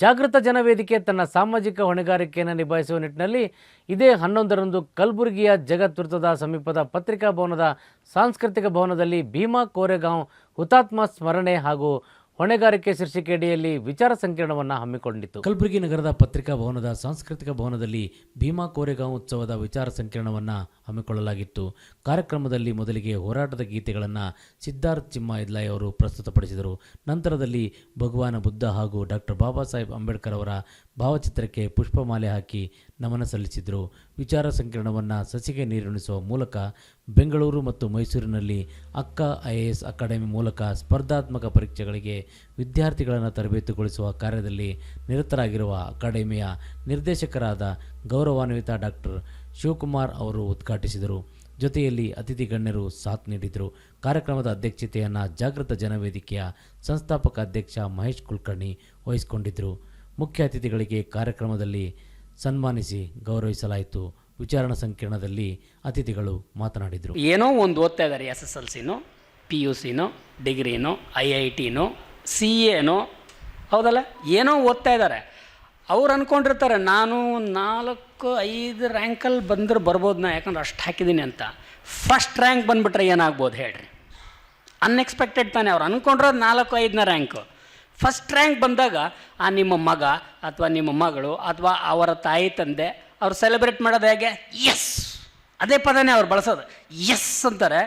ಜಾಗೃತ ಜನವೇದಿಕೆ ತನ್ನ ಸಾಮಾಜಿಕ ಹೊಣೆಗಾರಿಕೆಯನ್ನು ನಿಭಾಯಿಸುವ ನಿಟ್ಟಿನಲ್ಲಿ ಇದೇ ಹನ್ನೊಂದರಂದು ಕಲಬುರಗಿಯ ಜಗತ್ ವೃತ್ತದ ಸಮೀಪದ ಪತ್ರಿಕಾ ಭವನದ ಸಾಂಸ್ಕೃತಿಕ ಭವನದಲ್ಲಿ ಭೀಮಾ ಕೋರೆಗಾಂವ್ ಹುತಾತ್ಮ ಸ್ಮರಣೆ ಹಾಗೂ ಹೊಣೆಗಾರಿಕೆ ಶೀರ್ಷಿಕೆಯಡಿಯಲ್ಲಿ ವಿಚಾರ ಸಂಕಿರಣವನ್ನು ಹಮ್ಮಿಕೊಂಡಿತ್ತು. ಕಲಬುರಗಿ ನಗರದ ಪತ್ರಿಕಾ ಭವನದ ಸಾಂಸ್ಕೃತಿಕ ಭವನದಲ್ಲಿ ಭೀಮಾ ಕೋರೆಗಾಂವ್ ಉತ್ಸವದ ವಿಚಾರ ಸಂಕಿರಣವನ್ನು ಹಮ್ಮಿಕೊಳ್ಳಲಾಗಿತ್ತು. ಕಾರ್ಯಕ್ರಮದಲ್ಲಿ ಮೊದಲಿಗೆ ಹೋರಾಟದ ಗೀತೆಗಳನ್ನು ಸಿದ್ಧಾರ್ಥ್ ಚಿಮ್ಮ ಇದ್ಲಾಯ್ ಅವರು ಪ್ರಸ್ತುತಪಡಿಸಿದರು. ನಂತರದಲ್ಲಿ ಭಗವಾನ ಬುದ್ಧ ಹಾಗೂ ಡಾಕ್ಟರ್ ಬಾಬಾ ಸಾಹೇಬ್ ಅಂಬೇಡ್ಕರ್ ಅವರ ಭಾವಚಿತ್ರಕ್ಕೆ ಪುಷ್ಪಮಾಲೆ ಹಾಕಿ ನಮನ ಸಲ್ಲಿಸಿದರು. ವಿಚಾರ ಸಂಕಿರಣವನ್ನು ಸಸಿಗೆ ನೀರುಣಿಸುವ ಮೂಲಕ ಬೆಂಗಳೂರು ಮತ್ತು ಮೈಸೂರಿನಲ್ಲಿ ಅಕ್ಕ ಐ ಎಸ್ ಅಕಾಡೆಮಿ ಮೂಲಕ ಸ್ಪರ್ಧಾತ್ಮಕ ಪರೀಕ್ಷೆಗಳಿಗೆ ವಿದ್ಯಾರ್ಥಿಗಳನ್ನು ತರಬೇತುಗೊಳಿಸುವ ಕಾರ್ಯದಲ್ಲಿ ನಿರತರಾಗಿರುವ ಅಕಾಡೆಮಿಯ ನಿರ್ದೇಶಕರಾದ ಗೌರವಾನ್ವಿತ ಡಾಕ್ಟರ್ ಶಿವಕುಮಾರ್ ಅವರು ಉದ್ಘಾಟಿಸಿದರು. ಜೊತೆಯಲ್ಲಿ ಅತಿಥಿ ಗಣ್ಯರು ಸಾಥ್ ನೀಡಿದರು. ಕಾರ್ಯಕ್ರಮದ ಅಧ್ಯಕ್ಷತೆಯನ್ನು ಜಾಗೃತ ಜನವೇದಿಕೆಯ ಸಂಸ್ಥಾಪಕ ಅಧ್ಯಕ್ಷ ಮಹೇಶ್ ಕುಲಕರ್ಣಿ ವಹಿಸಿಕೊಂಡಿದ್ದರು. ಮುಖ್ಯ ಅತಿಥಿಗಳಿಗೆ ಕಾರ್ಯಕ್ರಮದಲ್ಲಿ ಸನ್ಮಾನಿಸಿ ಗೌರವಿಸಲಾಯಿತು. ವಿಚಾರಣಾ ಸಂಕಿರಣದಲ್ಲಿ ಅತಿಥಿಗಳು ಮಾತನಾಡಿದರು. ಏನೋ ಒಂದು ಓದ್ತಾ ಇದ್ದಾರೆ ಎಸ್ ಎಸ್ ಎಲ್ ಸಿನೋ ಪಿ ಯು ಸಿನೋ, ಡಿಗ್ರಿನೋ, ಐ ಐ ಟಿನೋ, ಸಿ ಎನೋ ಹೌದಲ್ಲ? ಏನೋ ಓದ್ತಾ ಇದ್ದಾರೆ. ಅವ್ರು ಅಂದ್ಕೊಂಡಿರ್ತಾರೆ ನಾನು ನಾಲ್ಕು, ಐದು ರ್ಯಾಂಕಲ್ಲಿ ಬಂದ್ರೆ ಬರ್ಬೋದು ನಾ ಯಾಕಂದ್ರೆ ಅಷ್ಟು ಹಾಕಿದ್ದೀನಿ ಅಂತ. ಫಸ್ಟ್ ರ್ಯಾಂಕ್ ಬಂದುಬಿಟ್ರೆ ಏನಾಗ್ಬೋದು ಹೇಳ್ರಿ. ಅನ್ಎಕ್ಸ್ಪೆಕ್ಟೆಡ್ ತಾನೇ ಅವ್ರು. ಅಂದ್ಕೊಂಡ್ರೆ ನಾಲ್ಕು, ಐದನೇ ರ್ಯಾಂಕು. ಫಸ್ಟ್ ರ್ಯಾಂಕ್ ಬಂದಾಗ, ಆ ನಿಮ್ಮ ಮಗ ಅಥವಾ ನಿಮ್ಮ ಮಗಳು ಅಥವಾ ಅವರ ತಾಯಿ ತಂದೆ, ಅವ್ರು ಸೆಲೆಬ್ರೇಟ್ ಮಾಡೋದು ಹೇಗೆ? ಎಸ್ ಅದೇ ಪದನೇ ಅವ್ರು ಬಳಸೋದು. ಎಸ್ ಅಂತಾರೆ.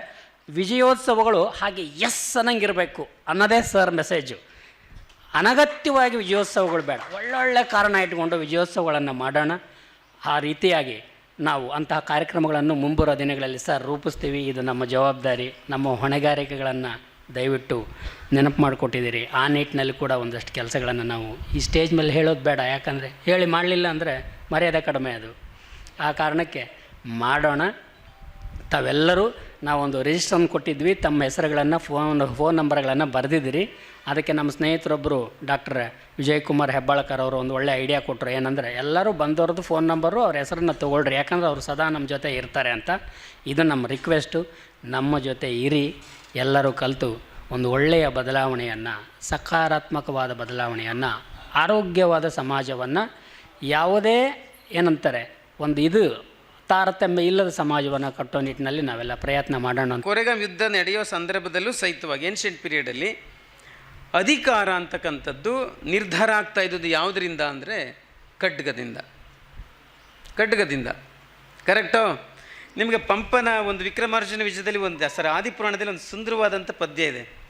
ವಿಜಯೋತ್ಸವಗಳು ಹಾಗೆ ಎಸ್ ಅನ್ನಂಗಿರಬೇಕು ಅನ್ನೋದೇ ಸರ್ ಮೆಸೇಜು ಅನಗತ್ಯವಾಗಿ ವಿಜಯೋತ್ಸವಗಳು ಬೇಡ. ಒಳ್ಳೊಳ್ಳೆ ಕಾರಣ ಇಟ್ಕೊಂಡು ವಿಜಯೋತ್ಸವಗಳನ್ನು ಮಾಡೋಣ. ಆ ರೀತಿಯಾಗಿ ನಾವು ಅಂತಹ ಕಾರ್ಯಕ್ರಮಗಳನ್ನು ಮುಂಬರುವ ದಿನಗಳಲ್ಲಿ ಸರ್ ರೂಪಿಸ್ತೀವಿ. ಇದು ನಮ್ಮ ಜವಾಬ್ದಾರಿ, ನಮ್ಮ ಹೊಣೆಗಾರಿಕೆಗಳನ್ನು ದಯವಿಟ್ಟು ನೆನಪು ಮಾಡಿಕೊಟ್ಟಿದ್ದೀರಿ. ಆ ನಿಟ್ಟಿನಲ್ಲಿ ಕೂಡ ಒಂದಷ್ಟು ಕೆಲಸಗಳನ್ನು ನಾವು ಈ ಸ್ಟೇಜ್ ಮೇಲೆ ಹೇಳೋದು ಬೇಡ. ಯಾಕಂದರೆ ಹೇಳಿ ಮಾಡಲಿಲ್ಲ ಅಂದರೆ ಮರ್ಯಾದೆ ಕಡಿಮೆ ಅದು. ಆ ಕಾರಣಕ್ಕೆ ಮಾಡೋಣ. ತಾವೆಲ್ಲರೂ ನಾವೊಂದು ರಿಜಿಸ್ಟ್ರನ್ನು ಕೊಟ್ಟಿದ್ವಿ. ತಮ್ಮ ಹೆಸರುಗಳನ್ನು ಫೋನ್ ಫೋನ್ ನಂಬರ್ಗಳನ್ನು ಬರೆದಿದ್ದೀರಿ. ಅದಕ್ಕೆ ನಮ್ಮ ಸ್ನೇಹಿತರೊಬ್ಬರು ಡಾಕ್ಟರ್ ವಿಜಯಕುಮಾರ್ ಹೆಬ್ಬಾಳ್ಕರ್ ಅವರು ಒಂದು ಒಳ್ಳೆ ಐಡಿಯಾ ಕೊಟ್ಟರು ಏನಂದರೆ ಎಲ್ಲರೂ ಬಂದವ್ರದ್ದು ಫೋನ್ ನಂಬರು ಅವ್ರ ಹೆಸರನ್ನು ತೊಗೊಳ್ರಿ. ಯಾಕಂದ್ರೆ ಅವರು ಸದಾ ನಮ್ಮ ಜೊತೆ ಇರ್ತಾರೆ ಅಂತ. ಇದು ನಮ್ಮ ರಿಕ್ವೆಸ್ಟು ನಮ್ಮ ಜೊತೆ ಇರಿ. ಎಲ್ಲರೂ ಕಲಿತು ಒಂದು ಒಳ್ಳೆಯ ಬದಲಾವಣೆಯನ್ನು, ಸಕಾರಾತ್ಮಕವಾದ ಬದಲಾವಣೆಯನ್ನು, ಆರೋಗ್ಯವಾದ ಸಮಾಜವನ್ನು ಯಾವುದೇ ಏನಂತಾರೆ, ಒಂದು ಇದು ತಾರತಮ್ಯ ಇಲ್ಲದ ಸಮಾಜವನ್ನು ಕಟ್ಟೋ ನಿಟ್ಟಿನಲ್ಲಿ ನಾವೆಲ್ಲ ಪ್ರಯತ್ನ ಮಾಡೋಣ ಕೊರೆಗಾಂ ಯುದ್ಧ ನಡೆಯೋ ಸಂದರ್ಭದಲ್ಲೂ ಸಹಿತವಾಗಿ ಏನ್ಷಿಯಂಟ್ ಪೀರಿಯಡಲ್ಲಿ ಅಧಿಕಾರ ಅಂತಕ್ಕಂಥದ್ದು ನಿರ್ಧಾರ ಆಗ್ತಾ ಇದ್ದದ್ದು ಯಾವುದರಿಂದ ಅಂದರೆ ಖಡ್ಗದಿಂದ. ಖಡ್ಗದಿಂದ. ಕರೆಕ್ಟು ನಿಮಗೆ ಪಂಪನ ಒಂದು ವಿಕ್ರಮಾರ್ಜುನ ವಿಜಯದಲ್ಲಿ ಒಂದು, ಸರ್, ಆದಿಪುರಾಣದಲ್ಲಿ ಒಂದು ಸುಂದರವಾದಂಥ ಪದ್ಯ ಇದೆ.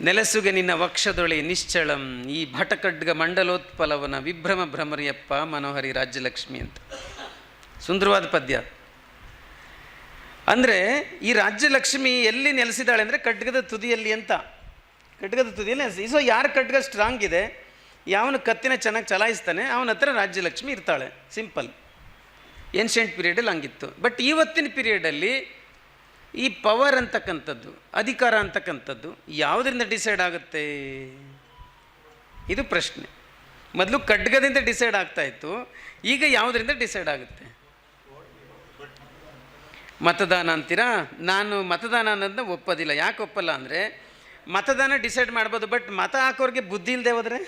ನೆಲಸುಗೆ ನಿನ್ನ ವಕ್ಷದೊಳೆ ನಿಶ್ಚಳಂ. ಈ ಭಟಕಡ್ಗ ಮಂಡಲೋತ್ಪಲವನ ವಿಭ್ರಮ ಭ್ರಮರಿಯಪ್ಪ ಮನೋಹರಿ ರಾಜ್ಯಲಕ್ಷ್ಮಿ ಅಂತ. ಸುಂದರವಾದ ಪದ್ಯ. ಅಂದರೆ ಈ ರಾಜ್ಯಲಕ್ಷ್ಮಿ ಎಲ್ಲಿ ನೆಲೆಸಿದಾಳೆ ಅಂದರೆ ಖಡ್ಗದ ತುದಿಯಲ್ಲಿ ಅಂತ. ಖಡ್ಗದ ತುದಿಯಲ್ಲಿ ನೆಲೆಸಿ ಸೊ ಯಾರು ಖಡ್ಗ ಸ್ಟ್ರಾಂಗ್ ಇದೆ, ಯಾವನು ಕತ್ತಿನ ಚೆನ್ನಾಗಿ ಚಲಾಯಿಸ್ತಾನೆ, ಅವನ ಹತ್ರ ರಾಜ್ಯಲಕ್ಷ್ಮಿ ಇರ್ತಾಳೆ. ಸಿಂಪಲ್ ಏನ್ಷಿಯಂಟ್ ಪೀರಿಯಡಲ್ಲಿ ಹಂಗಿತ್ತು. ಬಟ್ ಇವತ್ತಿನ ಪೀರಿಯಡಲ್ಲಿ ಈ ಪವರ್ ಅಂತಕ್ಕಂಥದ್ದು, ಅಧಿಕಾರ ಅಂತಕ್ಕಂಥದ್ದು ಯಾವುದರಿಂದ ಡಿಸೈಡ್ ಆಗುತ್ತೆ? ಇದು ಪ್ರಶ್ನೆ. ಮೊದಲು ಖಡ್ಗದಿಂದ ಡಿಸೈಡ್ ಆಗ್ತಾ ಇತ್ತು, ಈಗ ಯಾವುದರಿಂದ ಡಿಸೈಡ್ ಆಗುತ್ತೆ? ಮತದಾನ ಅಂತೀರಾ? ನಾನು ಮತದಾನ ಅನ್ನೋದನ್ನ ಒಪ್ಪೋದಿಲ್ಲ. ಯಾಕೆ ಒಪ್ಪಲ್ಲ ಅಂದರೆ, ಮತದಾನ ಡಿಸೈಡ್ ಮಾಡ್ಬೋದು, ಬಟ್ ಮತ ಹಾಕೋರಿಗೆ ಬುದ್ಧಿ ಇಲ್ಲದೆ ಹೋದ್ರೆ?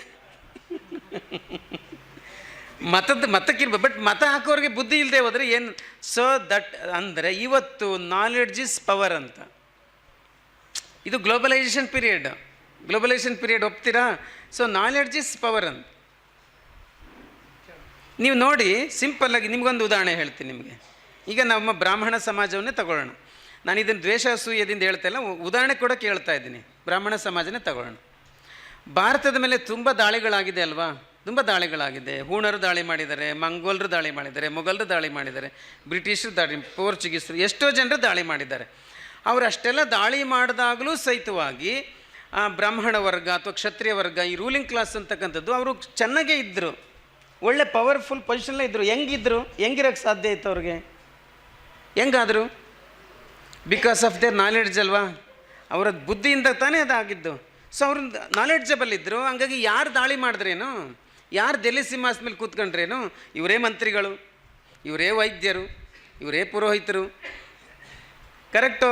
ಮತದ ಮತಕ್ಕಿರ್ಬೋದು ಬಟ್ ಮತ ಹಾಕೋರಿಗೆ ಬುದ್ಧಿ ಇಲ್ಲದೆ ಹೋದರೆ ಏನು? ಸೊ ದಟ್ ಅಂದರೆ ಇವತ್ತು ನಾಲೆಡ್ಜ್ ಇಸ್ ಪವರ್ ಅಂತ. ಇದು ಗ್ಲೋಬಲೈಸೇಷನ್ ಪೀರಿಯಡ್ ಗ್ಲೋಬಲೈಸೇಷನ್ ಪೀರಿಯಡ್ ಒಪ್ತೀರಾ? ಸೊ ನಾಲೆಡ್ಜ್ ಇಸ್ ಪವರ್ ಅಂತ. ನೀವು ನೋಡಿ ಸಿಂಪಲ್ಲಾಗಿ ನಿಮಗೊಂದು ಉದಾಹರಣೆ ಹೇಳ್ತೀನಿ ನಿಮಗೆ. ಈಗ ನಮ್ಮ ಬ್ರಾಹ್ಮಣ ಸಮಾಜವನ್ನೇ ತಗೊಳ್ಳೋಣ. ನಾನು ಇದನ್ನು ದ್ವೇಷ ಅಸೂಯದಿಂದ ಹೇಳ್ತಾ ಇಲ್ಲ, ಉದಾಹರಣೆ ಕೂಡ ಕೇಳ್ತಾ ಇದ್ದೀನಿ. ಬ್ರಾಹ್ಮಣ ಸಮಾಜನೇ ತಗೊಳ್ಳೋಣ. ಭಾರತದ ಮೇಲೆ ತುಂಬ ದಾಳಿಗಳಾಗಿದೆ ಅಲ್ವಾ? ತುಂಬ ದಾಳಿಗಳಾಗಿದೆ. ಹೂಣರು ದಾಳಿ ಮಾಡಿದ್ದಾರೆ, ಮಂಗೋಲರು ದಾಳಿ ಮಾಡಿದ್ದಾರೆ, ಮೊಘಲರು ದಾಳಿ ಮಾಡಿದ್ದಾರೆ, ಬ್ರಿಟಿಷರು ದಾಳಿ, ಪೋರ್ಚುಗೀಸರು ಎಷ್ಟೋ ಜನರು ದಾಳಿ ಮಾಡಿದ್ದಾರೆ. ಅವರು ಅಷ್ಟೆಲ್ಲ ದಾಳಿ ಮಾಡಿದಾಗಲೂ ಸಹಿತವಾಗಿ, ಆ ಬ್ರಾಹ್ಮಣ ವರ್ಗ ಅಥವಾ ಕ್ಷತ್ರಿಯ ವರ್ಗ, ಈ ರೂಲಿಂಗ್ ಕ್ಲಾಸ್ ಅಂತಕ್ಕಂಥದ್ದು ಅವರು ಚೆನ್ನಾಗೇ ಇದ್ದರು ಒಳ್ಳೆ ಪವರ್ಫುಲ್ ಪೊಸಿಷನ್ಲೇ ಇದ್ದರು ಹೆಂಗಿದ್ರು? ಹೆಂಗಿರೋಕ್ಕೆ ಸಾಧ್ಯ ಇತ್ತು ಅವ್ರಿಗೆ? ಹೆಂಗಾದರು? ಬಿಕಾಸ್ ಆಫ್ ದೇರ್ ನಾಲೆಡ್ಜ್ ಅಲ್ವಾ? ಅವರ ಬುದ್ಧಿಯಿಂದ ತಾನೇ ಅದಾಗಿದ್ದು. ಸೊ ಅವ್ರ ನಾಲೆಡ್ಜಬಲ್ ಇದ್ದರು ಹಂಗಾಗಿ ಯಾರು ದಾಳಿ ಮಾಡಿದ್ರೇನು? ಯಾರು ದೆಲ್ಲಿ ಸಿಂಹಾಸ ಮೇಲೆ ಕೂತ್ಕೊಂಡ್ರೇನು? ಇವರೇ ಮಂತ್ರಿಗಳು, ಇವರೇ ವೈದ್ಯರು, ಇವರೇ ಪುರೋಹಿತರು. Correct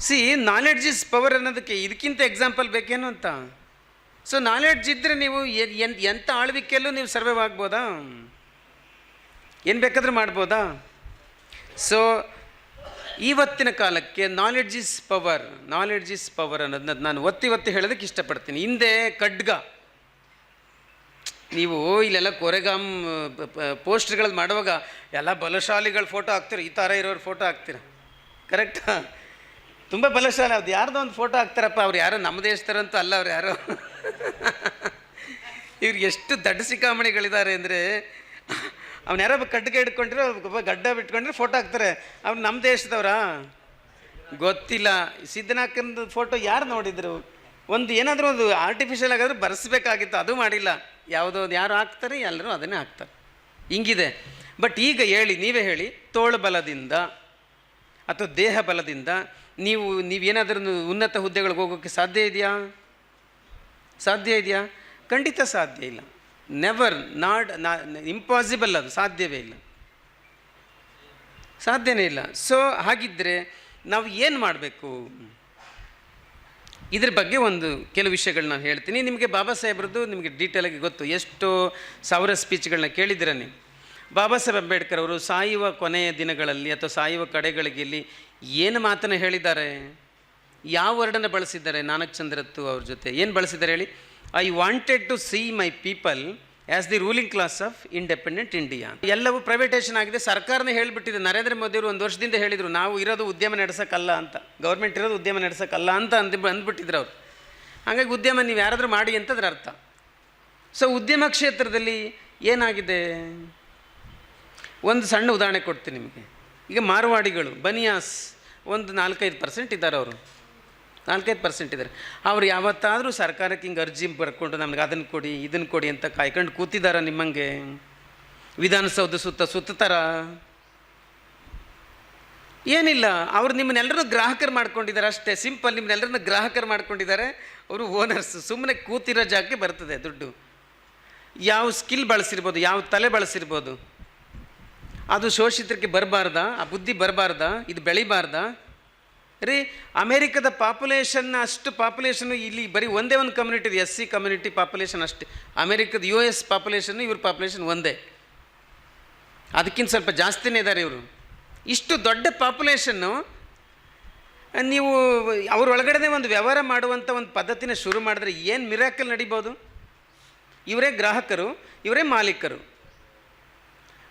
see knowledge is power ಅನ್ನೋದಕ್ಕೆ ಇದಕ್ಕಿಂತ ಎಕ್ಸಾಂಪಲ್ ಬೇಕೇನು ಅಂತ? ಸೊ ನಾಲೆಡ್ಜ್ ಇದ್ದರೆ ನೀವು ಎಂಥ ಆಳ್ವಿಕೆಯಲ್ಲೂ ನೀವು ಸರ್ವೈವ್ ಆಗ್ಬೋದಾ? ಏನು ಬೇಕಾದರೂ ಮಾಡ್ಬೋದಾ? ಸೊ ಇವತ್ತಿನ ಕಾಲಕ್ಕೆ knowledge is power knowledge is power ಅನ್ನೋದನ್ನ ನಾನು ಒತ್ತಿ ಒತ್ತಿ ಹೇಳೋದಕ್ಕೆ ಇಷ್ಟಪಡ್ತೀನಿ. ಹಿಂದೆ ಖಡ್ಗ. ನೀವು ಇಲ್ಲೆಲ್ಲ ಕೊರೆಗಾಮ್ ಪೋಸ್ಟ್ಗಳು ಮಾಡುವಾಗ ಎಲ್ಲ ಬಲಶಾಲಿಗಳ ಫೋಟೋ ಹಾಕ್ತೀರ, ಈ ಥರ ಇರೋರು ಫೋಟೋ ಹಾಕ್ತೀರ? ಕರೆಕ್ಟಾ ತುಂಬ ಬಲಶಾಲಿ ಅದು ಯಾರ್ದೋ ಒಂದು ಫೋಟೋ ಹಾಕ್ತಾರಪ್ಪ, ಅವ್ರು ಯಾರೋ ನಮ್ಮ ದೇಶದರಂತೂ ಅಲ್ಲ, ಅವ್ರು ಯಾರೋ. ಇವ್ರು ಎಷ್ಟು ದಡ್ಡ ಸಿಕ್ಕಾಮಣಿಗಳಿದ್ದಾರೆ ಅಂದರೆ, ಅವ್ನು ಯಾರೋ ಖಡ್ಗ ಹಿಡ್ಕೊಂಡ್ರೆ, ಒಬ್ಬ ಗಡ್ಡ ಬಿಟ್ಕೊಂಡ್ರೆ ಫೋಟೋ ಹಾಕ್ತಾರೆ. ಅವ್ರು ನಮ್ಮ ದೇಶದವ್ರಾ? ಗೊತ್ತಿಲ್ಲ. ಸಿದ್ದನಾಕಂದು ಫೋಟೋ ಯಾರು ನೋಡಿದ್ರು? ಒಂದು ಏನಾದರೂ ಒಂದು ಆರ್ಟಿಫಿಷಿಯಲ್ ಆಗಿದ್ರೆ ಬರೆಸ್ಬೇಕಾಗಿತ್ತು, ಅದು ಮಾಡಿಲ್ಲ. ಯಾವುದೋ ಯಾರು ಹಾಕ್ತಾರೆ, ಎಲ್ಲರೂ ಅದನ್ನೇ ಹಾಕ್ತಾರೆ. ಹಿಂಗಿದೆ. ಬಟ್ ಈಗ ಹೇಳಿ, ನೀವೇ ಹೇಳಿ, ತೋಳು ಬಲದಿಂದ ಅಥವಾ ದೇಹ ಬಲದಿಂದ ನೀವು, ನೀವೇನಾದ್ರೂ ಉನ್ನತ ಹುದ್ದೆಗಳಿಗೆ ಹೋಗೋಕ್ಕೆ ಸಾಧ್ಯ ಇದೆಯಾ? ಸಾಧ್ಯ ಇದೆಯಾ? ಖಂಡಿತ ಸಾಧ್ಯ ಇಲ್ಲ. ನೆವರ್ ನಾಟ್ ಇಂಪಾಸಿಬಲ್ ಅದು, ಸಾಧ್ಯವೇ ಇಲ್ಲ. ಸಾಧ್ಯನೇ ಇಲ್ಲ. ಸೊ ಹಾಗಿದ್ದರೆ ನಾವು ಏನು ಮಾಡಬೇಕು? ಇದ್ರ ಬಗ್ಗೆ ಒಂದು ಕೆಲವು ವಿಷಯಗಳನ್ನ ನಾನು ಹೇಳ್ತೀನಿ. ನಿಮಗೆ ಬಾಬಾ ಸಾಹೇಬ್ರದ್ದು ನಿಮಗೆ ಡೀಟೇಲಾಗಿ ಗೊತ್ತು. ಎಷ್ಟು ಸಾವಿರ ಸ್ಪೀಚ್ಗಳನ್ನ ಕೇಳಿದ್ದೀರ ನೀವು? ಬಾಬಾ ಸಾಹೇಬ್ ಅಂಬೇಡ್ಕರ್ ಅವರು ಸಾಯುವ ಕೊನೆಯ ದಿನಗಳಲ್ಲಿ ಅಥವಾ ಸಾಯುವ ಕಡೆಗಳಿಗೆಲ್ಲಿ ಏನು ಮಾತನ್ನು ಹೇಳಿದ್ದಾರೆ? ಯಾವ ವರ್ಡನ್ನು ಬಳಸಿದ್ದಾರೆ ನಾನಕ್ ಚಂದ್ರತ್ತು ಅವ್ರ ಜೊತೆ? ಏನು ಬಳಸಿದ್ದಾರೆ ಹೇಳಿ? I wanted to see my people as the ruling class of independent India ಎಲ್ಲವೂ ಪ್ರೈವೇಟೇಷನ್ ಆಗಿದೆ. ಸರ್ಕಾರನೇ ಹೇಳಿಬಿಟ್ಟಿದೆ. ನರೇಂದ್ರ ಮೋದಿಯವರು ಒಂದು ವರ್ಷದಿಂದ ಹೇಳಿದರು, ನಾವು ಇರೋದು ಉದ್ಯಮ ನಡೆಸೋಕ್ಕಲ್ಲ ಅಂತ. ಗೌರ್ಮೆಂಟ್ ಇರೋದು ಉದ್ಯಮ ನಡೆಸೋಕ್ಕಲ್ಲ ಅಂತ ಅಂದು ಅಂದ್ಬಿಟ್ಟಿದ್ರು ಅವರು. ಹಾಗಾಗಿ ಉದ್ಯಮ ನೀವು ಯಾರಾದರೂ ಮಾಡಿ ಅಂತದ್ರ ಅರ್ಥ. ಸೊ ಉದ್ಯಮ ಕ್ಷೇತ್ರದಲ್ಲಿ ಏನಾಗಿದೆ? ಒಂದು ಸಣ್ಣ ಉದಾಹರಣೆ ಕೊಡ್ತೀನಿ ನಿಮಗೆ. ಈಗ ಮಾರ್ವಾಡಿಗಳು, ಬನಿಯಾಸ್, ಒಂದು ನಾಲ್ಕೈದು ಪರ್ಸೆಂಟ್ ಇದ್ದಾರೆ ಅವರು. ನಾಲ್ಕೈದು ಪರ್ಸೆಂಟ್ ಇದ್ದಾರೆ ಅವ್ರು ಯಾವತ್ತಾದರೂ ಸರ್ಕಾರಕ್ಕೆ ಹಿಂಗೆ ಅರ್ಜಿ ಬರ್ಕೊಂಡು ನಮ್ಗೆ ಅದನ್ನು ಕೊಡಿ ಇದನ್ನು ಕೊಡಿ ಅಂತ ಕಾಯ್ಕೊಂಡು ಕೂತಿದ್ದಾರೆ ನಿಮ್ಮಂಗೆ? ವಿಧಾನಸೌಧ ಸುತ್ತ ಸುತ್ತಾರ ಏನಿಲ್ಲ, ಅವ್ರು ನಿಮ್ಮನ್ನೆಲ್ಲರೂ ಗ್ರಾಹಕರು ಮಾಡ್ಕೊಂಡಿದ್ದಾರೆ ಅಷ್ಟೇ. ಸಿಂಪಲ್ ನಿಮ್ಮನ್ನೆಲ್ಲರನ್ನ ಗ್ರಾಹಕರು ಮಾಡ್ಕೊಂಡಿದ್ದಾರೆ. ಅವರು ಓನರ್ಸ್ ಸುಮ್ಮನೆ ಕೂತಿರೋ ಜಾಗಕ್ಕೆ ಬರ್ತದೆ ದುಡ್ಡು. ಯಾವ ಸ್ಕಿಲ್ ಬಳಸಿರ್ಬೋದು, ಯಾವ ತಲೆ ಬಳಸಿರ್ಬೋದು. ಅದು ಶೋಷಿತರಿಗೆ ಬರಬಾರ್ದಾ? ಆ ಬುದ್ಧಿ ಬರಬಾರ್ದಾ? ಇದು ಬೆಳಿಬಾರ್ದಾ? ರೀ, ಅಮೇರಿಕದ ಪಾಪ್ಯುಲೇಷನ್ ಅಷ್ಟು ಪಾಪ್ಯುಲೇಷನ್ ಇಲ್ಲಿ ಬರೀ ಒಂದೇ ಒಂದು ಕಮ್ಯುನಿಟಿ ಇದೆ ಎಸ್ ಸಿ ಕಮ್ಯುನಿಟಿ ಪಾಪ್ಯುಲೇಷನ್ ಅಷ್ಟೇ. ಅಮೇರಿಕದ ಯು ಎಸ್ ಪಾಪ್ಯುಲೇಷನ್ ಇವ್ರ ಪಾಪ್ಯುಲೇಷನ್ ಒಂದೇ. ಅದಕ್ಕಿಂತ ಸ್ವಲ್ಪ ಜಾಸ್ತಿನೇ ಇದ್ದಾರೆ ಇವರು. ಇಷ್ಟು ದೊಡ್ಡ ಪಾಪ್ಯುಲೇಷನ್ನು ನೀವು ಅವ್ರ ಒಳಗಡೆನೇ ಒಂದು ವ್ಯವಹಾರ ಮಾಡುವಂಥ ಒಂದು ಪದ್ಧತಿನ ಶುರು ಮಾಡಿದ್ರೆ ಏನು ಮಿರಾಕಲ್ ನಡಿಬೋದು ಇವರೇ ಗ್ರಾಹಕರು, ಇವರೇ ಮಾಲೀಕರು.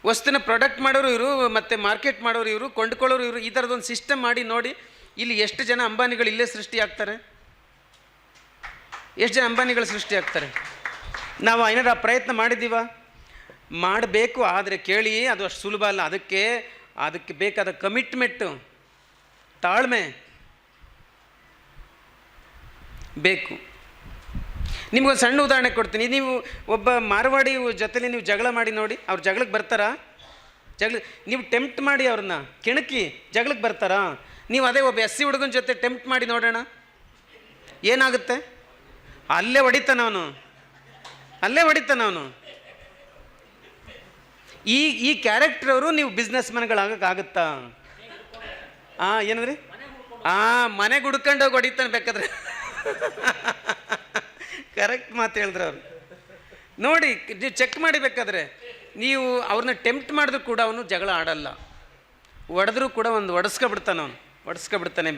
ವಸ್ತುನ ಪ್ರಾಡಕ್ಟ್ ಮಾಡೋರು ಇವರು, ಮತ್ತು ಮಾರ್ಕೆಟ್ ಮಾಡೋರು ಇವರು, ಕೊಂಡ್ಕೊಳ್ಳೋರು ಇವರು, ಈ ಥರದೊಂದು ಸಿಸ್ಟಮ್ ಮಾಡಿ ನೋಡಿ ಇಲ್ಲಿ ಎಷ್ಟು ಜನ ಅಂಬಾನಿಗಳು ಇಲ್ಲೇ ಸೃಷ್ಟಿ ಆಗ್ತಾರೆ? ಎಷ್ಟು ಜನ ಅಂಬಾನಿಗಳು ಸೃಷ್ಟಿಯಾಗ್ತಾರೆ ನಾವು ಏನಾರು ಪ್ರಯತ್ನ ಮಾಡಿದ್ದೀವ? ಮಾಡಬೇಕು, ಆದರೆ ಕೇಳಿ ಅದು ಅಷ್ಟು ಸುಲಭ ಅಲ್ಲ. ಅದಕ್ಕೆ ಅದಕ್ಕೆ ಬೇಕಾದ ಕಮಿಟ್ಮೆಂಟು ತಾಳ್ಮೆ ಬೇಕು. ನಿಮಗೊಂದು ಸಣ್ಣ ಉದಾಹರಣೆ ಕೊಡ್ತೀನಿ. ನೀವು ಒಬ್ಬ ಮಾರವಾಡಿ ಜೊತೆಲಿ ನೀವು ಜಗಳ ಮಾಡಿ ನೋಡಿ. ಅವ್ರು ಜಗಳಕ್ಕೆ ಬರ್ತಾರಾ? ಜಗಳ, ನೀವು ಟೆಂಪ್ಟ್ ಮಾಡಿ ಅವ್ರನ್ನ. ಕೆಣಕಿ ಜಗಳಕ್ಕೆ ಬರ್ತಾರಾ? ನೀವು ಅದೇ ಒಬ್ಬ ಎಸ್ ಸಿ ಹುಡುಗನ ಜೊತೆ ಟೆಂಪ್ಟ್ ಮಾಡಿ ನೋಡೋಣ. ಏನಾಗುತ್ತೆ? ಅಲ್ಲೇ ಹೊಡಿತಾನ ಅವನು ಅಲ್ಲೇ ಹೊಡಿತಾನ ಅವನು ಈ ಈ ಕ್ಯಾರೆಕ್ಟರ್ ಅವರು ನೀವು ಬಿಸ್ನೆಸ್ ಮನ್ಗಳಾಗಕ್ಕಾಗುತ್ತಾ ಹಾಂ ಏನಂದ್ರಿ? ಹಾಂ ಮನೆಗೆ ಹುಡ್ಕೊಂಡು ಹೋಗಿ ಹೊಡಿತಾನೆ ಬೇಕಾದ್ರೆ. ಕರೆಕ್ಟ್ ಮಾತು ಹೇಳಿದ್ರು ಅವರು. ನೋಡಿ, ನೀವು ಚೆಕ್ ಮಾಡಿ ಬೇಕಾದ್ರೆ, ನೀವು ಅವ್ರನ್ನ ಟೆಂಪ್ಟ್ ಮಾಡಿದ್ರು ಕೂಡ ಅವನು ಜಗಳ ಆಡಲ್ಲ. ಹೊಡೆದ್ರೂ ಕೂಡ ಒಂದು ಒಡೆಸ್ಕೊಬಿಡ್ತಾನೆ ಅವನು. ಒಡೆಸ್ಕೊಬಿಡ್ತಾನೆ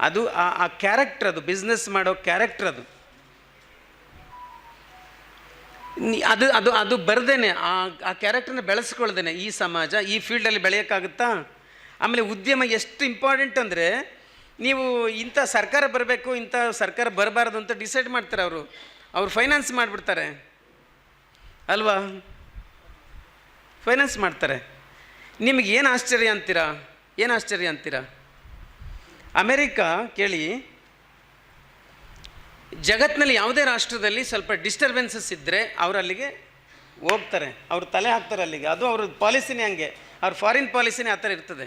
ಅದು ಆ ಆ ಕ್ಯಾರೆಕ್ಟರ್ ಅದು ಬಿಸ್ನೆಸ್ ಮಾಡೋ ಕ್ಯಾರೆಕ್ಟರ್ ಅದು. ಅದು ಅದು ಅದು ಬರ್ದೇನೆ, ಆ ಆ ಕ್ಯಾರೆಕ್ಟರ್ನ ಬೆಳೆಸ್ಕೊಳ್ದೇನೆ ಈ ಸಮಾಜ, ಈ ಫೀಲ್ಡಲ್ಲಿ ಬೆಳೆಯೋಕ್ಕಾಗುತ್ತಾ? ಆಮೇಲೆ ಉದ್ಯಮ ಎಷ್ಟು ಇಂಪಾರ್ಟೆಂಟ್ ಅಂದರೆ, ನೀವು ಇಂಥ ಸರ್ಕಾರ ಬರಬೇಕು, ಇಂಥ ಸರ್ಕಾರ ಬರಬಾರ್ದು ಅಂತ ಡಿಸೈಡ್ ಮಾಡ್ತಾರೆ ಅವರು. ಅವ್ರು ಫೈನಾನ್ಸ್ ಮಾಡಿಬಿಡ್ತಾರೆ. ಅಲ್ವಾ? ಫೈನಾನ್ಸ್ ಮಾಡ್ತಾರೆ. ನಿಮಗೆ ಏನು ಆಶ್ಚರ್ಯ ಅಂತೀರಾ? ಏನು ಆಶ್ಚರ್ಯ ಅಂತೀರಾ? ಅಮೇರಿಕಾ ಕೇಳಿ ಜಗತ್ತಿನಲ್ಲಿ ಯಾವುದೇ ರಾಷ್ಟ್ರದಲ್ಲಿ ಸ್ವಲ್ಪ ಡಿಸ್ಟರ್ಬೆನ್ಸಸ್ ಇದ್ದರೆ ಅವರು ಅಲ್ಲಿಗೆ ಹೋಗ್ತಾರೆ, ಅವ್ರು ತಲೆ ಹಾಕ್ತಾರೆ ಅಲ್ಲಿಗೆ. ಅದು ಅವ್ರ ಪಾಲಿಸಿನೇ ಹಂಗೆ. ಅವ್ರ ಫಾರಿನ್ ಪಾಲಿಸಿನೇ ಆ ಥರ ಇರ್ತದೆ.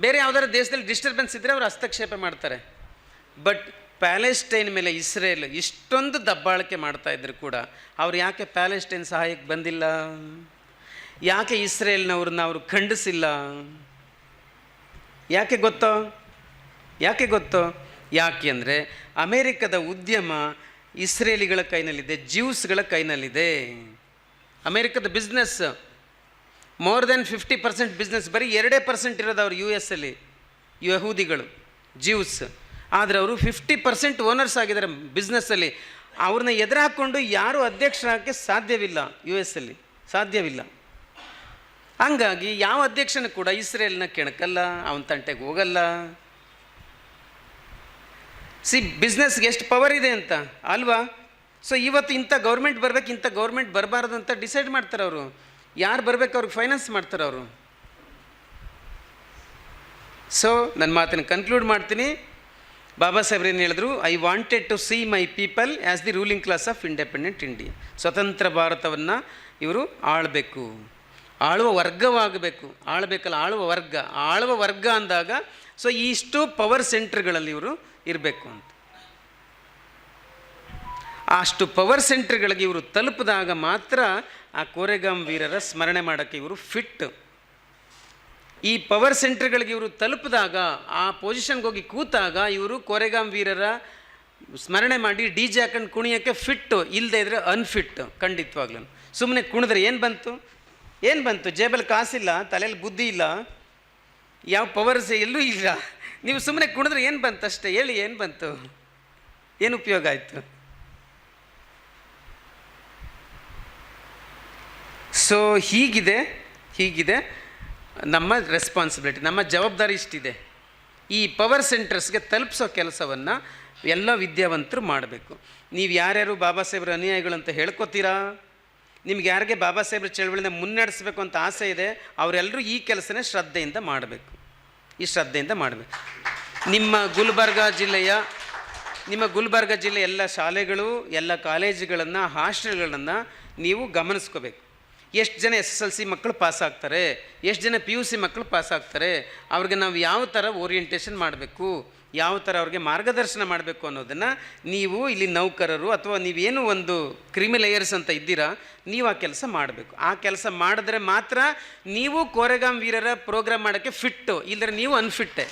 ಬೇರೆ ಯಾವುದಾದ್ರು ದೇಶದಲ್ಲಿ ಡಿಸ್ಟರ್ಬೆನ್ಸ್ ಇದ್ದರೆ ಅವರು ಹಸ್ತಕ್ಷೇಪ ಮಾಡ್ತಾರೆ. ಬಟ್ ಪ್ಯಾಲೆಸ್ಟೈನ್ ಮೇಲೆ ಇಸ್ರೇಲ್ ಇಷ್ಟೊಂದು ದಬ್ಬಾಳಿಕೆ ಮಾಡ್ತಾ ಇದ್ರು ಕೂಡ, ಅವ್ರು ಯಾಕೆ ಪ್ಯಾಲೆಸ್ಟೈನ್ ಸಹಾಯಕ್ಕೆ ಬಂದಿಲ್ಲ? ಯಾಕೆ ಇಸ್ರೇಲ್ನವ್ರನ್ನ ಅವರು ಖಂಡಿಸಿಲ್ಲ? ಯಾಕೆ ಗೊತ್ತೋ? ಯಾಕೆ ಗೊತ್ತು? ಯಾಕೆ ಅಂದರೆ ಅಮೇರಿಕದ ಉದ್ಯಮ ಇಸ್ರೇಲಿಗಳ ಕೈನಲ್ಲಿದೆ, ಜ್ಯೂಸ್ಗಳ ಕೈನಲ್ಲಿದೆ. ಅಮೇರಿಕದ business more than fifty percent business ಬರೀ ಎರಡೇ ಪರ್ಸೆಂಟ್ ಇರೋದು ಅವರು ಯು ಎಸ್ ಅಲ್ಲಿ, ಯಹೂದಿಗಳು, ಜ್ಯೂಸ್. ಆದರೆ ಅವರು ಫಿಫ್ಟಿ ಪರ್ಸೆಂಟ್ ಓನರ್ಸ್ ಆಗಿದ್ದಾರೆ ಬಿಸ್ನೆಸ್ಸಲ್ಲಿ ಅವ್ರನ್ನ ಎದುರು ಹಾಕ್ಕೊಂಡು ಯಾರೂ ಅಧ್ಯಕ್ಷರಾಗಕ್ಕೆ ಸಾಧ್ಯವಿಲ್ಲ ಯು ಎಸ್ ಅಲ್ಲಿ, ಸಾಧ್ಯವಿಲ್ಲ. ಹಂಗಾಗಿ ಯಾವ ಅಧ್ಯಕ್ಷನ ಕೂಡ ಇಸ್ರೇಲ್ನ ಕೆಣಕಲ್ಲ ಅವನ ತಂಟೆಗೆ ಹೋಗಲ್ಲ. ಸಿ ಬಿಸ್ನೆಸ್ಗೆ ಎಷ್ಟು ಪವರ್ ಇದೆ ಅಂತ, ಅಲ್ವಾ? ಸೊ ಇವತ್ತು ಇಂಥ ಗೌರ್ಮೆಂಟ್ ಬರಬೇಕು, ಇಂಥ ಗೌರ್ಮೆಂಟ್ ಬರಬಾರ್ದು ಅಂತ ಡಿಸೈಡ್ ಮಾಡ್ತಾರೆ ಅವರು. ಯಾರು ಬರಬೇಕು, ಅವ್ರಿಗೆ ಫೈನಾನ್ಸ್ ಮಾಡ್ತಾರೆ ಅವರು. ಸೊ ನನ್ನ ಮಾತನ್ನು ಕನ್ಕ್ಲೂಡ್ ಮಾಡ್ತೀನಿ. ಬಾಬಾ ಸಾಹೇಬ್ರು ಏನು ಹೇಳಿದ್ರು? I wanted to see my people as the ruling class of independent India ಸ್ವತಂತ್ರ ಭಾರತವನ್ನು ಇವರು ಆಳಬೇಕು. ಆಳುವ ವರ್ಗವಾಗಬೇಕು. ಆಳಬೇಕಲ್ಲ, ಆಳುವ ವರ್ಗ. ಆಳುವ ವರ್ಗ ಅಂದಾಗ ಸೊ ಇಷ್ಟು ಪವರ್ ಸೆಂಟ್ರ್ಗಳಲ್ಲಿ ಇವರು ಇರಬೇಕು ಅಂತ. ಅಷ್ಟು ಪವರ್ ಸೆಂಟ್ರ್ಗಳಿಗೆ ಇವರು ತಲುಪಿದಾಗ ಮಾತ್ರ ಆ ಕೋರೆಗಾಮ್ ವೀರರ ಸ್ಮರಣೆ ಮಾಡೋಕ್ಕೆ ಇವರು ಫಿಟ್ ಈ ಪವರ್ ಸೆಂಟ್ರ್ಗಳಿಗೆ ಇವರು ತಲುಪಿದಾಗ, ಆ ಪೊಸಿಷನ್ಗೆ ಹೋಗಿ ಕೂತಾಗ ಇವರು ಕೋರೆಗಾಮ್ ವೀರರ ಸ್ಮರಣೆ ಮಾಡಿ ಡಿ ಜೆ ಹಾಕೊಂಡು ಕುಣಿಯೋಕ್ಕೆ ಫಿಟ್ಟು ಇಲ್ಲದೆ ಇದ್ರೆ ಅನ್ಫಿಟ್ ಖಂಡಿತವಾಗ್ಲೂ. ಸುಮ್ಮನೆ ಕುಣಿದ್ರೆ ಏನು ಬಂತು? ಏನು ಬಂತು? ಜೇಬಲ್ಲಿ ಕಾಸಿಲ್ಲ ತಲೆಯಲ್ಲಿ ಬುದ್ಧಿ ಇಲ್ಲ. ಯಾವ ಪವರ್ಸ್ ಎಲ್ಲೂ ಇಲ್ಲ. ನೀವು ಸುಮ್ಮನೆ ಕುಣಿದ್ರೆ ಏನು ಬಂತು ಅಷ್ಟೇ? ಹೇಳಿ ಏನು ಬಂತು? ಏನು ಉಪಯೋಗ ಆಯಿತು? ಸೊ ಹೀಗಿದೆ ಹೀಗಿದೆ. ನಮ್ಮ ರೆಸ್ಪಾನ್ಸಿಬಿಲಿಟಿ ನಮ್ಮ ಜವಾಬ್ದಾರಿ ಇಷ್ಟಿದೆ. ಈ ಪವರ್ ಸೆಂಟರ್ಸ್ಗೆ ತಲುಪಿಸೋ ಕೆಲಸವನ್ನು ಎಲ್ಲ ವಿದ್ಯಾವಂತರು ಮಾಡಬೇಕು. ನೀವು ಯಾರ್ಯಾರು ಬಾಬಾ ಸಾಹೇಬ್ರ ಅನುಯಾಯಿಗಳು ಅಂತ ಹೇಳ್ಕೊತೀರಾ? ನಿಮ್ಗೆ ಯಾರಿಗೆ ಬಾಬಾ ಸಾಹೇಬ್ರ ಚಳವಳಿನ ಮುನ್ನಡೆಸಬೇಕು ಅಂತ ಆಸೆ ಇದೆ ಅವರೆಲ್ಲರೂ ಈ ಕೆಲಸನೇ ಶ್ರದ್ಧೆಯಿಂದ ಮಾಡಬೇಕು. ಈ ಶ್ರದ್ಧೆಯಿಂದ ಮಾಡಬೇಕು. ನಿಮ್ಮ ಗುಲ್ಬರ್ಗ ಜಿಲ್ಲೆಯ, ನಿಮ್ಮ ಗುಲ್ಬರ್ಗ ಜಿಲ್ಲೆ ಎಲ್ಲ ಶಾಲೆಗಳು, ಎಲ್ಲ ಕಾಲೇಜುಗಳನ್ನು, ಹಾಸ್ಟೆಲ್ಗಳನ್ನು ನೀವು ಗಮನಿಸ್ಕೋಬೇಕು. ಎಷ್ಟು ಜನ ಎಸ್ ಎಸ್ ಎಲ್ ಸಿ ಮಕ್ಕಳು ಪಾಸ್ ಆಗ್ತಾರೆ ಎಷ್ಟು ಜನ ಪಿ ಯು ಸಿ ಮಕ್ಕಳು ಪಾಸ್ ಆಗ್ತಾರೆ ಅವ್ರಿಗೆ ನಾವು ಯಾವ ಥರ ಓರಿಯೆಂಟೇಷನ್ ಮಾಡಬೇಕು ಯಾವ ಥರ ಅವ್ರಿಗೆ ಮಾರ್ಗದರ್ಶನ ಮಾಡಬೇಕು ಅನ್ನೋದನ್ನು ನೀವು ಇಲ್ಲಿ ನೌಕರರು ಅಥವಾ ನೀವೇನು ಒಂದು ಕ್ರಿಮಿಲೇಯರ್ಸ್ ಅಂತ ಇದ್ದೀರಾ, ನೀವು ಆ ಕೆಲಸ ಮಾಡಬೇಕು. ಆ ಕೆಲಸ ಮಾಡಿದ್ರೆ ಮಾತ್ರ ನೀವು ಕೋರೆಗಾಂ ವೀರರ ಪ್ರೋಗ್ರಾಮ್ ಮಾಡೋಕ್ಕೆ ಫಿಟ್ಟು ಇಲ್ಲದ್ರೆ ನೀವು ಅನ್ಫಿಟ್ಟೆ.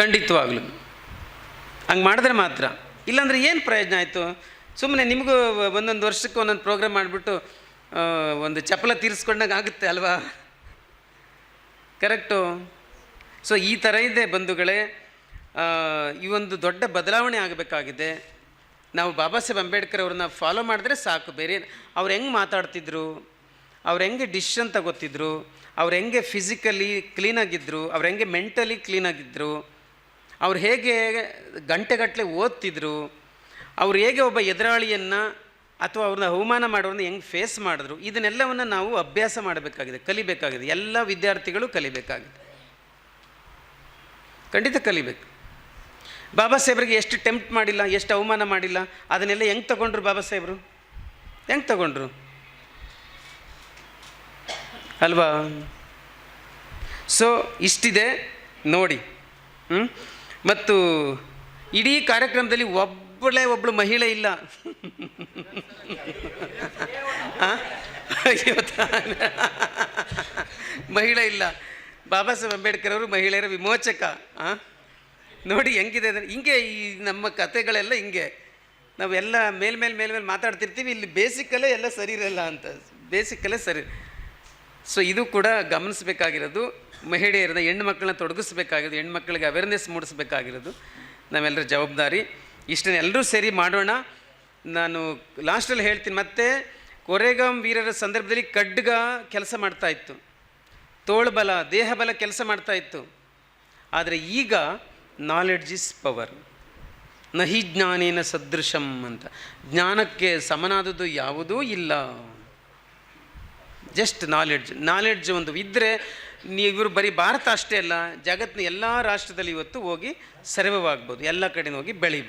ಖಂಡಿತವಾಗ್ಲೂ. ಹಂಗೆ ಮಾಡಿದ್ರೆ ಮಾತ್ರ. ಇಲ್ಲಾಂದ್ರೆ ಏನು ಪ್ರಯೋಜನ ಆಯಿತು? ಸುಮ್ಮನೆ ನಿಮಗೂ ಒಂದೊಂದು ವರ್ಷಕ್ಕೆ ಒಂದೊಂದು ಪ್ರೋಗ್ರಾಮ್ ಮಾಡಿಬಿಟ್ಟು ಒಂದು ಚಪ್ಪಲ ತೀರಿಸ್ಕೊಂಡಂಗೆ ಆಗುತ್ತೆ ಅಲ್ವಾ? ಕರೆಕ್ಟು? ಸೊ ಈ ಥರ ಇದೆ ಬಂಧುಗಳೇ. ಈ ಒಂದು ದೊಡ್ಡ ಬದಲಾವಣೆ ಆಗಬೇಕಾಗಿದೆ. ನಾವು ಬಾಬಾ ಸಾಹೇಬ್ ಅಂಬೇಡ್ಕರ್ ಅವ್ರನ್ನ ಫಾಲೋ ಮಾಡಿದ್ರೆ ಸಾಕು. ಬೇರೆ ಅವ್ರು ಹೆಂಗೆ ಮಾತಾಡ್ತಿದ್ರು? ಅವ್ರು ಹೆಂಗೆ ಡಿಸಿಷನ್ ತಗೋತಿದ್ರು? ಅವ್ರು ಹೆಂಗೆ ಫಿಸಿಕಲಿ ಕ್ಲೀನಾಗಿದ್ದರು ಅವ್ರು ಹೆಂಗೆ ಮೆಂಟಲಿ ಕ್ಲೀನಾಗಿದ್ದರು ಅವ್ರು ಹೇಗೆ ಗಂಟೆಗಟ್ಟಲೆ ಓದ್ತಿದ್ರು? ಅವ್ರು ಹೇಗೆ ಒಬ್ಬ ಎದುರಾಳಿಯನ್ನು ಅಥವಾ ಅವ್ರನ್ನ ಅವಮಾನ ಮಾಡೋರನ್ನ ಹೆಂಗೆ ಫೇಸ್ ಮಾಡಿದ್ರು, ಇದನ್ನೆಲ್ಲವನ್ನು ನಾವು ಅಭ್ಯಾಸ ಮಾಡಬೇಕಾಗಿದೆ, ಕಲಿಬೇಕಾಗಿದೆ. ಎಲ್ಲ ವಿದ್ಯಾರ್ಥಿಗಳು ಕಲಿಬೇಕಾಗಿದೆ. ಖಂಡಿತ ಕಲಿಬೇಕು. ಬಾಬಾ ಸಾಹೇಬ್ರಿಗೆ ಎಷ್ಟು ಟೆಂಪ್ಟ್ ಮಾಡಿಲ್ಲ, ಎಷ್ಟು ಅವಮಾನ ಮಾಡಿಲ್ಲ, ಅದನ್ನೆಲ್ಲ ಹೆಂಗೆ ತಗೊಂಡ್ರು ಬಾಬಾ ಸಾಹೇಬ್ರು? ಹೆಂಗೆ ತಗೊಂಡ್ರು? ಅಲ್ವಾ? ಸೊ ಇಷ್ಟಿದೆ ನೋಡಿ. ಮತ್ತು ಇಡೀ ಕಾರ್ಯಕ್ರಮದಲ್ಲಿ ಒಬ್ಬಳೇ ಒಬ್ಬಳು ಮಹಿಳೆ ಇಲ್ಲ? ಅಯ್ಯೋ. ಮಹಿಳೆ ಇಲ್ಲ. ಬಾಬಾ ಸಾಹೇಬ್ ಅಂಬೇಡ್ಕರ್ ಅವರು ಮಹಿಳೆಯರ ವಿಮೋಚಕ, ಆ? ನೋಡಿ ಹೆಂಗಿದೆ ಅಂದರೆ, ಹಿಂಗೆ ಈ ನಮ್ಮ ಕತೆಗಳೆಲ್ಲ ಹಿಂಗೆ. ನಾವೆಲ್ಲ ಮೇಲ್ಮೇಲೆ ಮೇಲ್ಮೇಲೆ ಮಾತಾಡ್ತಿರ್ತೀವಿ, ಇಲ್ಲಿ ಬೇಸಿಕಲ್ಲೇ ಎಲ್ಲ ಸರಿ ಇರಲ್ಲ ಅಂತ. ಬೇಸಿಕಲ್ಲೇ ಸರಿ. ಸೊ ಇದು ಕೂಡ ಗಮನಿಸಬೇಕಾಗಿರೋದು. ಮಹಿಳೆಯರನ್ನ ಹೆಣ್ಣು ಮಕ್ಕಳನ್ನ ತೊಡಗಿಸ್ಬೇಕಾಗಿರೋದು ಹೆಣ್ಮಕ್ಳಿಗೆ ಅವೇರ್ನೆಸ್ ಮೂಡಿಸ್ಬೇಕಾಗಿರೋದು. ನಾವೆಲ್ಲರ ಜವಾಬ್ದಾರಿ. ಇಷ್ಟನ್ನೆಲ್ಲರೂ ಸೇರಿ ಮಾಡೋಣ. ನಾನು ಲಾಸ್ಟಲ್ಲಿ ಹೇಳ್ತೀನಿ, ಮತ್ತೆ ಕೊರೆಗಾಮ್ ವೀರರ ಸಂದರ್ಭದಲ್ಲಿ ಖಡ್ಗ ಕೆಲಸ ಮಾಡ್ತಾ ಇತ್ತು. ತೋಳ್ಬಲ, ದೇಹಬಲ ಕೆಲಸ ಮಾಡ್ತಾ ಇತ್ತು. ಆದರೆ ಈಗ ನಾಲೆಡ್ಜ್ ಇಸ್ ಪವರ್ ನಹಿ ಜ್ಞಾನೇನ ಸದೃಶಂ ಅಂತ. ಜ್ಞಾನಕ್ಕೆ ಸಮನಾದದ್ದು ಯಾವುದೂ ಇಲ್ಲ. ಜಸ್ಟ್ ನಾಲೆಡ್ಜ್ ನಾಲೆಡ್ಜ್ ಒಂದು ಇದ್ದರೆ ಇವರು ಬರೀ ಭಾರತ ಅಷ್ಟೇ ಅಲ್ಲ, ಜಗತ್ತಿನ ಎಲ್ಲ ರಾಷ್ಟ್ರದಲ್ಲಿ ಇವತ್ತು ಹೋಗಿ ಸರ್ವವಾಗ್ಬೋದು, ಎಲ್ಲ ಕಡೆ ಹೋಗಿ ಬೆಳಿಬೋದು.